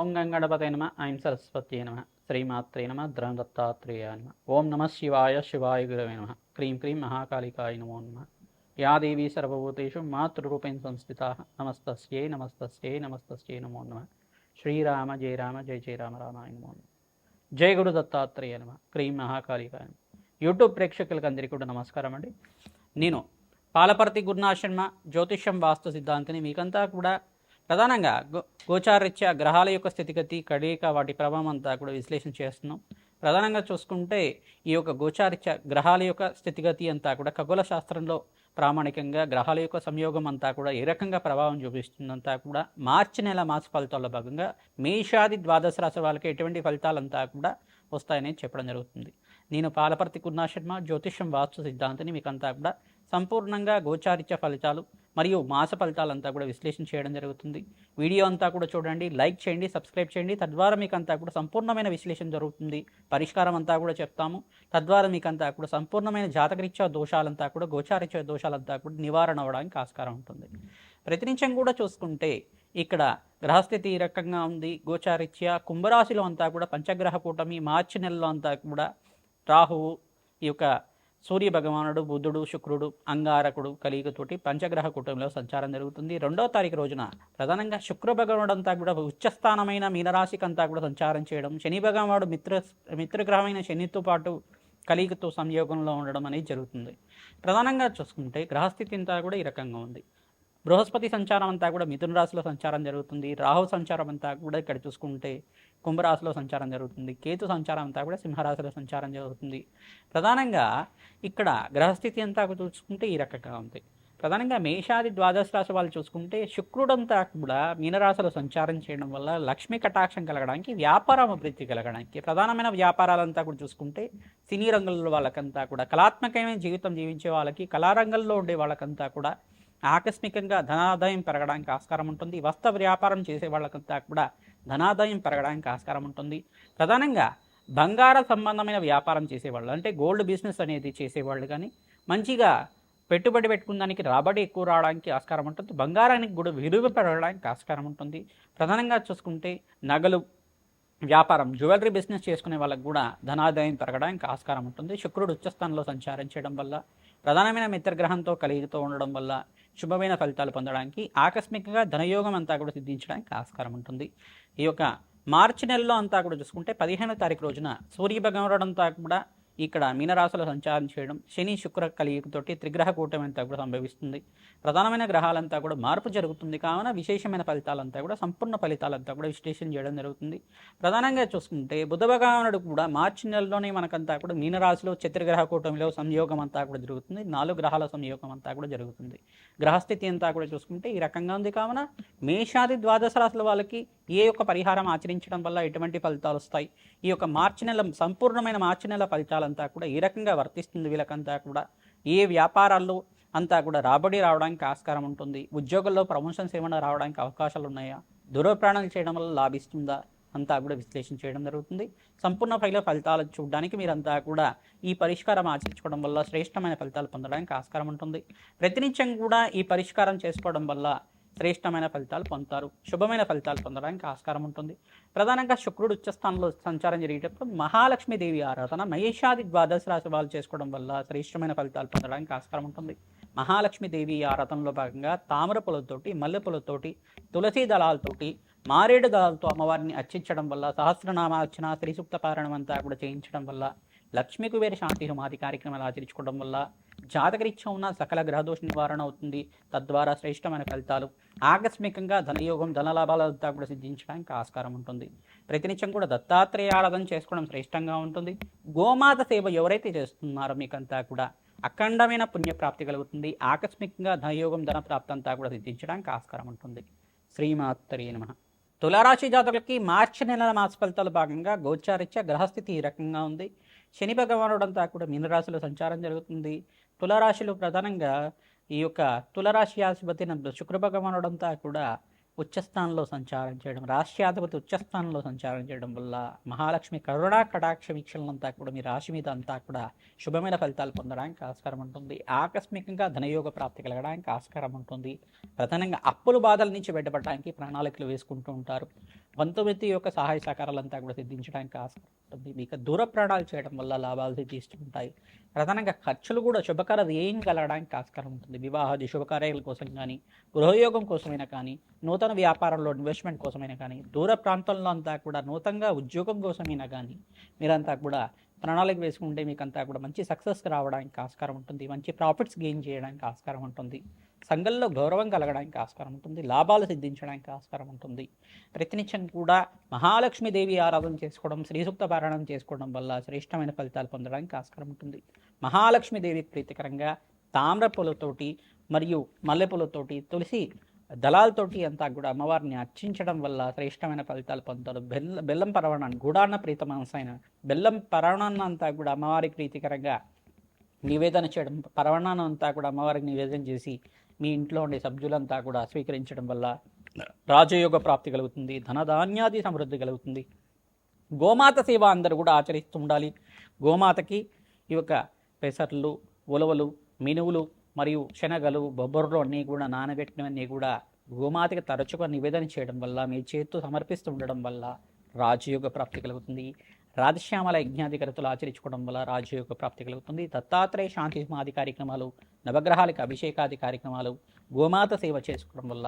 ఓం గంగణపతే నమ ఐం సరస్వతి నమ శ్రీమాత్రే నమ ద్రం దత్తాత్రేయ నమ. ఓం నమ శివాయ శివాయ గురవే నమ. క్రీం క్రీం మహాకాళికాయ నమో నమ. యా దేవీ సర్వభూతేషు మాతృరూపేణ సంస్థిత. నమస్తస్యే నమస్తస్యే నమస్తస్యే నమో నమ. శ్రీరామ జయ రామ జయ జయ రామ రామాయ నమో నమ. జయ గురు దత్తాత్రేయ నమ. క్రీం మహాకాళికాయ నమ. యూట్యూబ్ ప్రేక్షకులకు అందరికీ కూడా నమస్కారం అండి. నేను పాలపర్తి గురునాశర్మ జ్యోతిష్యం వాస్తు సిద్ధాంతిని మీకంతా కూడా ప్రధానంగా గో గోచారీత్యా గ్రహాల యొక్క స్థితిగతి కడిక వాటి ప్రభావం అంతా కూడా విశ్లేషణ చేస్తున్నాం. ప్రధానంగా చూసుకుంటే ఈ యొక్క గోచారిత్య గ్రహాల యొక్క స్థితిగతి అంతా కూడా ఖగోళ శాస్త్రంలో ప్రామాణికంగా గ్రహాల యొక్క సంయోగం అంతా కూడా ఏ రకంగా ప్రభావం చూపిస్తుందంతా కూడా మార్చి నెల మాస ఫలితాల్లో భాగంగా మేషాది ద్వాదశ రాశి వాళ్ళకి ఎటువంటి ఫలితాలంతా కూడా వస్తాయని చెప్పడం జరుగుతుంది. నేను పాలపర్తి కుర్ణాశర్మ జ్యోతిష్యం వాస్తు సిద్ధాంతిని మీకంతా కూడా సంపూర్ణంగా గోచారిత్య ఫలితాలు మరియు మాస ఫలితాలంతా కూడా విశ్లేషణ చేయడం జరుగుతుంది. వీడియో అంతా కూడా చూడండి లైక్ చేయండి సబ్స్క్రైబ్ చేయండి. తద్వారా మీకు అంతా కూడా సంపూర్ణమైన విశ్లేషణ జరుగుతుంది. పరిష్కారం అంతా కూడా చెప్తాము. తద్వారా మీకు అంతా కూడా సంపూర్ణమైన జాతకరీత్యా దోషాలంతా కూడా గోచారిత్య దోషాలంతా కూడా నివారణ అవ్వడానికి ఆస్కారం ఉంటుంది. ప్రతినిత్యం కూడా చూసుకుంటే ఇక్కడ గ్రహస్థితి ఈ రకంగా ఉంది. గోచారిత్య కుంభరాశిలో అంతా కూడా పంచగ్రహ కూటమి మార్చి నెలలో అంతా కూడా రాహువు ఈ యొక్క సూర్య భగవానుడు బుద్ధుడు శుక్రుడు అంగారకుడు కలియుగతోటి పంచగ్రహ కుటుంబంలో సంచారం జరుగుతుంది. రెండవ తారీఖు రోజున ప్రధానంగా శుక్ర భగవానుడు అంతా కూడా ఉచ్చస్థానమైన మీనరాశికి అంతా కూడా సంచారం చేయడం శని భగవానుడు మిత్ర మిత్రగ్రహమైన శనితో పాటు కలియుగతో సంయోగంలో ఉండడం అనేది జరుగుతుంది. ప్రధానంగా చూసుకుంటే గ్రహస్థితి అంతా కూడా ఈ రకంగా ఉంది. బృహస్పతి సంచారం అంతా కూడా మిథున రాశిలో సంచారం జరుగుతుంది. రాహు సంచారం అంతా కూడా ఇక్కడ చూసుకుంటే కుంభరాశిలో సంచారం జరుగుతుంది. కేతు సంచారం అంతా కూడా సింహరాశిలో సంచారం జరుగుతుంది. ప్రధానంగా ఇక్కడ గ్రహస్థితి అంతా చూసుకుంటే ఈ రకంగా ఉంది. ప్రధానంగా మేషాది ద్వాదశ రాశి వాళ్ళు చూసుకుంటే శుక్రుడంతా కూడా మీనరాశిలో సంచారం చేయడం వల్ల లక్ష్మీ కటాక్షం కలగడానికి వ్యాపారం అభివృద్ధి కలగడానికి ప్రధానమైన వ్యాపారాలంతా కూడా చూసుకుంటే సినీ రంగంలో వాళ్ళకంతా కూడా కళాత్మకమైన జీవితం జీవించే వాళ్ళకి కళారంగంలో ఉండే వాళ్ళకంతా కూడా ఆకస్మికంగా ధనాదాయం పెరగడానికి ఆస్కారం ఉంటుంది. వస్త్ర వ్యాపారం చేసే వాళ్ళకంతా కూడా ధనాదాయం పెరగడానికి ఆస్కారం ఉంటుంది. ప్రధానంగా బంగార సంబంధమైన వ్యాపారం చేసేవాళ్ళు అంటే గోల్డ్ బిజినెస్ అనేది చేసేవాళ్ళు కానీ మంచిగా పెట్టుబడి పెట్టుకున్నదానికి రాబడి ఎక్కువ రావడానికి ఆస్కారం ఉంటుంది. బంగారానికి కూడా విలువ పెరగడానికి ఆస్కారం ఉంటుంది. ప్రధానంగా చూసుకుంటే నగలు వ్యాపారం జ్యువెలరీ బిజినెస్ చేసుకునే వాళ్ళకు కూడా ధనాదాయం పెరగడానికి ఆస్కారం ఉంటుంది. శుక్రుడు ఉచ్చస్థానంలో సంచారం చేయడం వల్ల ప్రధానమైన మిత్రగ్రహంతో కలిగితో ఉండడం వల్ల శుభమైన ఫలితాలు పొందడానికి ఆకస్మికంగా ధనయోగం అంతా కూడా సిద్ధించడానికి ఆస్కారం ఉంటుంది. ఈ యొక్క మార్చి నెలలో అంతా కూడా చూసుకుంటే పదిహేనో తారీఖు రోజున సూర్య భగవానుడు కూడా ఇక్కడ మీనరాశిలో సంచారం చేయడం శని శుక్ర కలియుగతోటి త్రిగ్రహ కూటమి అంతా కూడా సంభవిస్తుంది. ప్రధానమైన గ్రహాలంతా కూడా మార్పు జరుగుతుంది. కావున విశేషమైన ఫలితాలంతా కూడా సంపూర్ణ ఫలితాలంతా కూడా విశ్లేషణ చేయడం జరుగుతుంది. ప్రధానంగా చూసుకుంటే బుధ భగవానుడు కూడా మార్చి నెలలోనే మనకంతా కూడా మీనరాశిలో చతుర్గ్రహ కూటమిలో సంయోగం అంతా కూడా జరుగుతుంది. నాలుగు గ్రహాల సంయోగం అంతా కూడా జరుగుతుంది. గ్రహస్థితి అంతా కూడా చూసుకుంటే ఈ రకంగా ఉంది. కావున మేషాది ద్వాదశ రాశుల వాళ్ళకి ఏ యొక్క పరిహారం ఆచరించడం వల్ల ఎటువంటి ఫలితాలు వస్తాయి? ఈ యొక్క మార్చి నెల సంపూర్ణమైన మార్చి నెల ఫలితాలంతా కూడా ఏ రకంగా వర్తిస్తుంది వీళ్ళకంతా కూడా? ఏ వ్యాపారాల్లో అంతా కూడా రాబడి రావడానికి ఆస్కారం ఉంటుంది? ఉద్యోగంలో ప్రమోషన్స్ ఏమైనా రావడానికి అవకాశాలు ఉన్నాయా? దురప్రాణాలు చేయడం వల్ల లాభిస్తుందా? అంతా కూడా విశ్లేషణ చేయడం జరుగుతుంది. సంపూర్ణ ఫైల ఫలితాలు చూడడానికి మీరంతా కూడా ఈ పరిష్కారం ఆచరించుకోవడం వల్ల శ్రేష్టమైన ఫలితాలు పొందడానికి ఆస్కారం ఉంటుంది. ప్రతినిత్యం కూడా ఈ పరిష్కారం చేసుకోవడం వల్ల శ్రేష్టమైన ఫలితాలు పొందుతారు. శుభమైన ఫలితాలు పొందడానికి ఆస్కారం ఉంటుంది. ప్రధానంగా శుక్రుడు ఉచ్చస్థానంలో సంచారం జరిగేటప్పుడు మహాలక్ష్మీదేవి ఆరాధన మహేషాది ద్వాదశ రాశి వాళ్ళు చేసుకోవడం వల్ల శ్రేష్టమైన ఫలితాలు పొందడానికి ఆస్కారం ఉంటుంది. మహాలక్ష్మీదేవి ఆరాధనలో భాగంగా తామర పూలతోటి మల్లె పూలతోటి తులసి దళాలతోటి మారేడు దళాలతో అమ్మవారిని అర్చించడం వల్ల సహస్రనామార్చన శ్రీసూక్త పారాయణం అంతా కూడా చేయించడం వల్ల లక్ష్మీ కుబేర శాంతి హోమాది కార్యక్రమాలు ఆచరించుకోవడం వల్ల జాతకరీత్యం ఉన్న సకల గ్రహదోష నివారణ అవుతుంది. తద్వారా శ్రేష్టమైన ఫలితాలు ఆకస్మికంగా ధనయోగం ధనలాభాలంతా కూడా సిద్ధించడానికి ఆస్కారం ఉంటుంది. ప్రతినిత్యం కూడా దత్తాత్రేయ ఆరాధన చేసుకోవడం శ్రేష్టంగా ఉంటుంది. గోమాత సేవ ఎవరైతే చేస్తున్నారో మీకంతా కూడా అఖండమైన పుణ్యప్రాప్తి కలుగుతుంది. ఆకస్మికంగా ధనయోగం ధనప్రాప్తి అంతా కూడా సిద్ధించడానికి ఆస్కారం ఉంటుంది. శ్రీమాత్తరే నమ. తులారాశి జాతకులకి మార్చి నెలల మాస ఫలితాల భాగంగా గోచారిత్య గ్రహస్థితి ఈ రకంగా ఉంది. శని భగవానుడంతా కూడా మీనరాశిలో సంచారం జరుగుతుంది. తులరాశిలో ప్రధానంగా ఈ యొక్క తులరాశి అధిపతి శుక్ర అంతా కూడా ఉచ్చస్థానంలో సంచారం చేయడం రాష్ట్రాధిపతి ఉచ్చస్థానంలో సంచారం చేయడం వల్ల మహాలక్ష్మి కరుణా కటాక్ష వీక్షణలంతా కూడా మీ రాశి మీద అంతా కూడా శుభమైన ఫలితాలు పొందడానికి ఆస్కారం ఉంటుంది. ఆకస్మికంగా ధనయోగ ప్రాప్తి కలగడానికి ఆస్కారం ఉంటుంది. ప్రధానంగా అప్పుల బాధల నుంచి బయటపడడానికి ప్రణాళికలు వేసుకుంటూ ఉంటారు. బంధుమిత్తి యొక్క సహాయ సహకారాలంతా కూడా సిద్ధించడానికి ఆస్కారం ఉంటుంది మీకు దూర ప్రయాణాలు చేయడం వల్ల లాభాలు సిద్ధిస్తుంటాయి. ప్రధానంగా ఖర్చులు కూడా శుభకార ఏం కలగడానికి ఆస్కారం ఉంటుంది. వివాహాది శుభకార్యాల కోసం కానీ గృహయోగం కోసమైనా కానీ నూతన వ్యాపారంలో ఇన్వెస్ట్మెంట్ కోసమైనా కానీ దూర ప్రాంతంలో అంతా కూడా నూతనంగా ఉద్యోగం కోసమైనా కానీ మీరంతా కూడా ప్రణాళిక వేసుకుంటే మీకు అంతా కూడా మంచి సక్సెస్ రావడానికి ఆస్కారం ఉంటుంది. మంచి ప్రాఫిట్స్ గెయిన్ చేయడానికి ఆస్కారం ఉంటుంది. సంఘంలో గౌరవం కలగడానికి ఆస్కారం ఉంటుంది లాభాలు సిద్ధించడానికి ఆస్కారం ఉంటుంది. ప్రతినిత్యం కూడా మహాలక్ష్మీదేవి ఆరాధన చేసుకోవడం శ్రీసూక్త పారాయణం చేసుకోవడం వల్ల శ్రేష్టమైన ఫలితాలు పొందడానికి ఆస్కారం ఉంటుంది. మహాలక్ష్మీదేవి ప్రీతికరంగా తామ్ర పూలతోటి మరియు మల్లెపూలతోటి తులసి దళాలతోటి అంతా కూడా అమ్మవారిని అర్చించడం వల్ల శ్రేష్టమైన ఫలితాలు పొందుతారు బెల్ల బెల్లం పరవణాన్ని గూడాన్న ప్రీతమాంసైన బెల్లం పరవణాన్ని అంతా కూడా అమ్మవారికి ప్రీతికరంగా నివేదన చేయడం పరవణాన్ని అంతా కూడా అమ్మవారికి నివేదన చేసి మీ ఇంట్లో ఉండే సభ్యులంతా కూడా స్వీకరించడం వల్ల రాజయోగ ప్రాప్తి కలుగుతుంది ధనధాన్యాది సమృద్ధి కలుగుతుంది. గోమాత సేవ అందరూ కూడా ఆచరిస్తూ ఉండాలి. గోమాతకి ఈ యొక్క పెసర్లు ఉలవలు మినువులు మరియు శనగలు బొబ్బర్లు అన్నీ కూడా నానబెట్టినవన్నీ కూడా గోమాతకి తరచుగా నివేదన చేయడం వల్ల మీ చేతితో సమర్పిస్తుండడం వల్ల రాజయోగ ప్రాప్తి కలుగుతుంది. రాధశ్యామల యజ్ఞాధికరతలు ఆచరించుకోవడం వల్ల రాజయోగ ప్రాప్తి కలుగుతుంది. దత్తాత్రేయ శాంతి సమాధి కార్యక్రమాలు నవగ్రహాలకు అభిషేకాది కార్యక్రమాలు గోమాత సేవ చేసుకోవడం వల్ల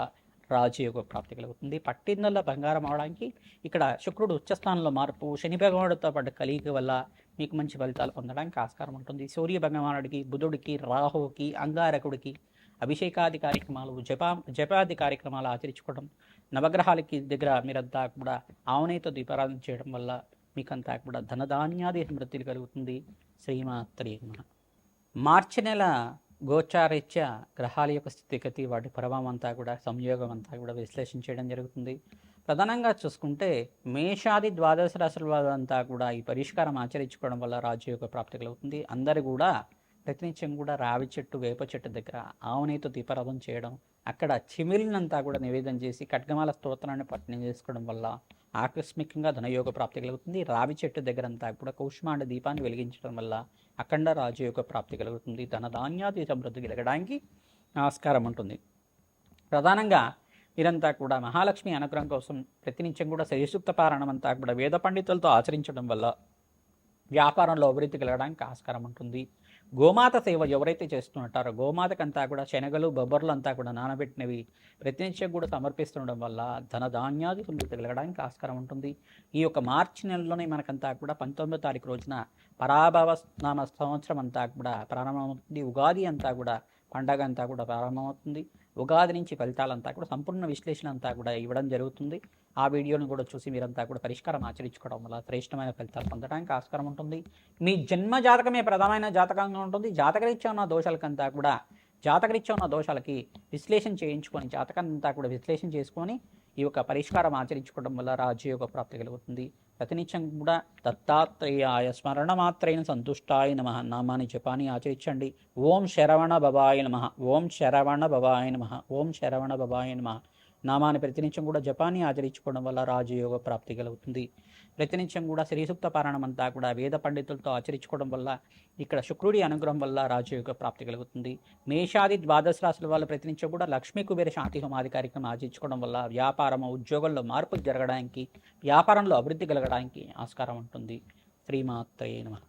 రాజయోగ ప్రాప్తి కలుగుతుంది. పట్టిందల్ల బంగారం అవడానికి ఇక్కడ శుక్రుడు ఉచ్చస్థానంలో మార్పు శని భగవానుడితో పాటు కలిగి వల్ల మీకు మంచి ఫలితాలు పొందడానికి ఆస్కారం ఉంటుంది. సూర్య భగవానుడికి బుధుడికి రాహువుకి అంగారకుడికి అభిషేకాది కార్యక్రమాలు జపా జపాది కార్యక్రమాలు ఆచరించుకోవడం నవగ్రహాలకి దగ్గర మీరంతా కూడా ఆవునేతో దీపారాధన చేయడం వల్ల మీకంతా కూడా ధనధాన్యాది సమృద్ధి కలుగుతుంది. శ్రీమాత్రి మార్చి నెల గోచారీత్యా గ్రహాల యొక్క స్థితిగతి వాటి ప్రభావం అంతా కూడా సంయోగం అంతా కూడా చేయడం జరుగుతుంది. ప్రధానంగా చూసుకుంటే మేషాది ద్వాదశ రాశుల వారంతా కూడా ఈ పరిష్కారం ఆచరించుకోవడం వల్ల రాజయోగ ప్రాప్తి కలుగుతుంది. అందరు కూడా ప్రతినిత్యం కూడా రావి చెట్టు వేప చెట్టు దగ్గర ఆవునేతో దీపారాధన చేయడం అక్కడ చిమిలినంతా కూడా నివేదన చేసి ఖడ్గమాల స్తోత్రాన్ని పట్టణం చేసుకోవడం వల్ల ఆకస్మికంగా ధనయోగ ప్రాప్తి కలుగుతుంది. రావి చెట్టు దగ్గర అంతా కూడా కౌష్మాండ దీపాన్ని వెలిగించడం వల్ల అఖండ రాజయోగ ప్రాప్తి కలుగుతుంది. ధనధాన్యాది సమృద్ధి కలగడానికి ఆస్కారం ఉంటుంది. ప్రధానంగా వీరంతా కూడా మహాలక్ష్మి అనుగ్రహం కోసం ప్రతినిత్యం కూడా శ్రీసూక్త పారాయణం అంతా కూడా వేద పండితులతో ఆచరించడం వల్ల వ్యాపారంలో అభివృద్ధి కలగడానికి ఆస్కారం ఉంటుంది. గోమాత సేవ ఎవరైతే చేస్తుంటారో గోమాతకంతా కూడా శనగలు బొబ్బర్లు అంతా కూడా నానబెట్టినవి ప్రతినిత్యం కూడా సమర్పిస్తుండడం వల్ల ధన ధాన్యాది సమృద్ధి ఆస్కారం ఉంటుంది. ఈ యొక్క మార్చి నెలలోనే మనకంతా కూడా పంతొమ్మిదో తారీఖు రోజున పరాభవ నామ సంవత్సరం అంతా కూడా ప్రారంభమవుతుంది. ఉగాది అంతా కూడా పండగ అంతా కూడా ప్రారంభమవుతుంది. ఉగాది నుంచి ఫలితాలంతా కూడా సంపూర్ణ విశ్లేషణ అంతా కూడా ఇవ్వడం జరుగుతుంది. ఆ వీడియోను కూడా చూసి మీరంతా కూడా పరిష్కారం ఆచరించుకోవడం వల్ల శ్రేష్టమైన ఫలితాలు పొందడానికి ఆస్కారం ఉంటుంది. మీ జన్మ జాతకమే ప్రధానమైన జాతకంగా ఉంటుంది. జాతకరీత్యా ఉన్న దోషాలకంతా కూడా జాతకరీత్యా ఉన్న దోషాలకి విశ్లేషణ చేయించుకొని జాతకాన్ని అంతా కూడా విశ్లేషణ చేసుకొని ఈ యొక్క పరిష్కారం ఆచరించుకోవడం వల్ల రాజయోగ ప్రాప్తి కలుగుతుంది. ప్రతినిత్యం కూడా దత్తాత్రేయాయ స్మరణమాత్రైన సంతుష్టాయ నమ. నామాని జపాన్ని ఆచరించండి. ఓం శరవణ బబాయ నమ. ఓం శరవణ బబాయ నమ. ఓం శరవణ బబాయ నమ. నామాన్ని ప్రతినిత్యం కూడా జపాన్ని ఆచరించుకోవడం వల్ల రాజయోగ ప్రాప్తి కలుగుతుంది. ప్రతినిత్యం కూడా శ్రీసూక్త పారాయణం అంతా కూడా వేద పండితులతో ఆచరించుకోవడం వల్ల ఇక్కడ శుక్రుడి అనుగ్రహం వల్ల రాజయోగ ప్రాప్తి కలుగుతుంది. మేషాది ద్వాదశ రాశుల వల్ల ప్రతినిత్యం కూడా లక్ష్మీ కుబేర శాంతి హోమాది కార్యక్రమం ఆచరించుకోవడం వల్ల వ్యాపారము ఉద్యోగంలో మార్పు జరగడానికి వ్యాపారంలో అభివృద్ధి కలగడానికి ఆస్కారం ఉంటుంది. శ్రీమాత్రయే నమ.